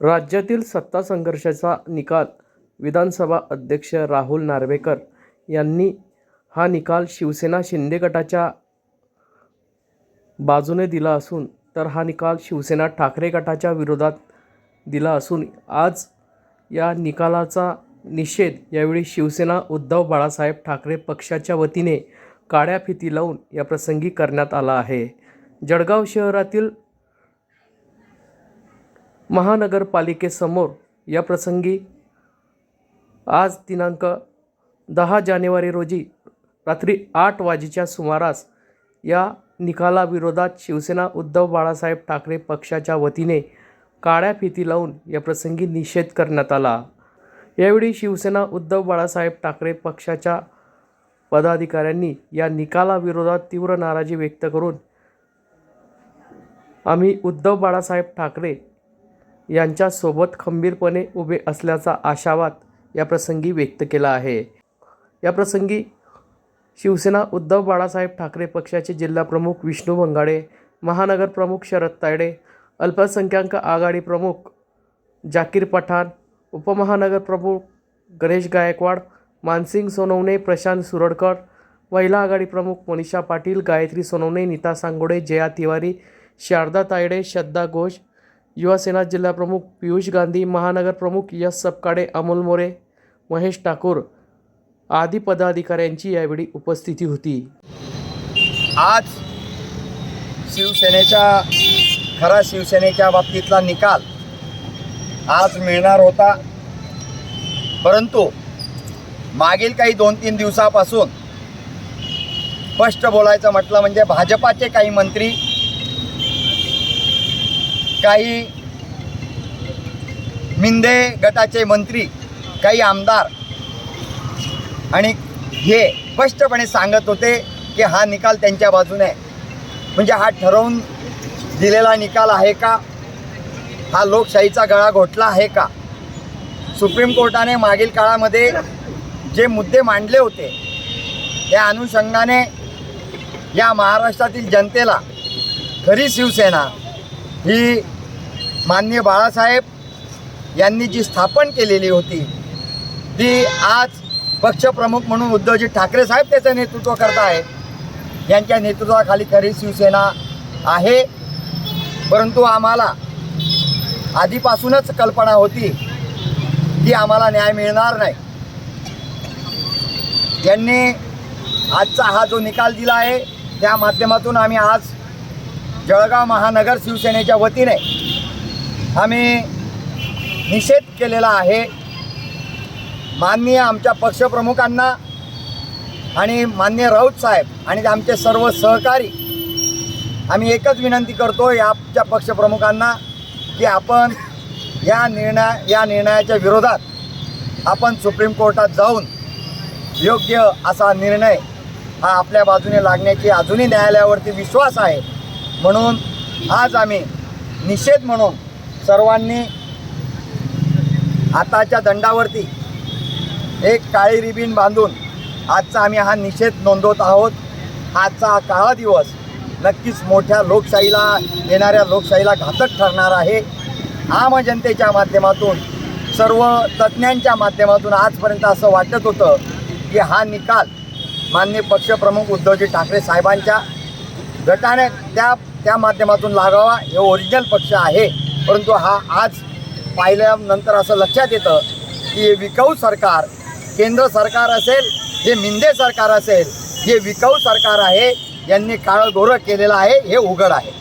राज्यातील सत्ता संघर्षाचा निकाल विधानसभा अध्यक्ष राहुल नार्वेकर यांनी हा निकाल शिवसेना शिंदे गटाच्या बाजूने दिला असून तर हा निकाल शिवसेना ठाकरे गटाच्या विरोधात दिला असून आज या निकालाचा निषेध यावेळी शिवसेना उद्धव बाळासाहेब ठाकरे पक्षाच्या वतीने काळ्या फिती लावून या प्रसंगी करण्यात आला आहे. जळगाव शहरातील महानगरपालिकेसमोर या प्रसंगी आज दिनांक दहा जानेवारी रोजी रात्री आठ वाजेच्या सुमारास या निकालाविरोधात शिवसेना उद्धव बाळासाहेब ठाकरे पक्षाच्या वतीने काळ्या फिती लावून या प्रसंगी निषेध करण्यात आला. यावेळी शिवसेना उद्धव बाळासाहेब ठाकरे पक्षाच्या पदाधिकाऱ्यांनी या निकालाविरोधात तीव्र नाराजी व्यक्त करून आम्ही उद्धव बाळासाहेब ठाकरे यांच्यासोबत खंबीरपणे उभे असल्याचा आशावाद या प्रसंगी व्यक्त केला आहे. या प्रसंगी शिवसेना उद्धव बाळासाहेब ठाकरे पक्षाचे जिल्हाप्रमुख विष्णू बंगाडे महानगर प्रमुख शरद तायडे अल्पसंख्याक आघाडी प्रमुख जाकीर पठाण उपमहानगर प्रमुख गणेश गायकवाड मानसिंग सोनवणे प्रशांत सुरडकर महिला आघाडी प्रमुख मनीषा पाटील गायत्री सोनवणे नीता सांगोडे जया तिवारी शारदा तायडे श्रद्धा घोष युवासेना जिल्हाप्रमुख पियुष गांधी महानगर प्रमुख यश सपकाडे अमोल मोरे महेश ठाकूर आदी पदाधिकाऱ्यांची यावेळी उपस्थिती होती. आज शिवसेनेच्या खरा शिवसेनेच्या बाबतीतला निकाल आज मिळणार होता. परंतु मागील काही दोन तीन दिवसापासून स्पष्ट बोलायचं म्हटलं म्हणजे भाजपाचे काही मंत्री काही मिंदे गटाचे मंत्री काही आमदार आणि हे स्पष्टपणे सांगत होते की हा निकाल त्यांच्या बाजूने आहे. म्हणजे हा ठरवून दिलेला निकाल आहे का? हा लोकशाहीचा गळा घोटला आहे का? सुप्रीम कोर्टाने मागील काळामध्ये जे मुद्दे मांडले होते त्या अनुषंगाने या महाराष्ट्रातील जनतेला खरी शिवसेना ही माननीय बाळासाहेब यांनी जी स्थापन केलेली होती ती आज पक्षप्रमुख म्हणून उद्धवजी ठाकरे साहेब त्याचं नेतृत्व करत आहेत. यांच्या नेतृत्वाखाली खरी शिवसेना आहे. परंतु आम्हाला आधीपासूनच कल्पना होती की आम्हाला न्याय मिळणार नाही. यांनी आजचा हा जो निकाल दिला आहे त्या माध्यमातून आम्ही आज जळगाव महानगर शिवसेनेच्या वतीने आम्ही निषेध केलेला आहे. माननीय आमच्या पक्षप्रमुखांना आणि मान्य राऊत साहेब आणि आमचे सर्व सहकारी आम्ही एकच विनंती करतो या आमच्या पक्षप्रमुखांना की आपण या निर्णय या निर्णयाच्या विरोधात आपण सुप्रीम कोर्टात जाऊन योग्य असा निर्णय हा आपल्या बाजूने लागण्याची अजूनही न्यायालयावरती विश्वास आहे. म्हणून आज आम्ही निषेध म्हणून सर्वांनी हाताच्या दंडावरती एक काळी रिबीन बांधून आजचा आम्ही हा निषेध नोंदवत आहोत. आजचा हा काळा दिवस नक्कीच मोठ्या लोकशाहीला येणाऱ्या लोकशाहीला घातक ठरणार आहे. आम जनतेच्या माध्यमातून सर्व तज्ज्ञांच्या माध्यमातून आजपर्यंत असं वाटत होतं की हा निकाल मान्य पक्षप्रमुख उद्धवजी ठाकरे साहेबांच्या गटाने त्या त्या माध्यमातून लागावा हे ओरिजिनल पक्ष आहे. परंतु हा आज पाहिल्यानंतर असं लक्षात येतं की हे विकाऊ सरकार केंद्र सरकार असेल जे मिंदे सरकार असेल जे विकाऊ सरकार आहे यांनी काळं गोरं केलेलं आहे हे उघड आहे.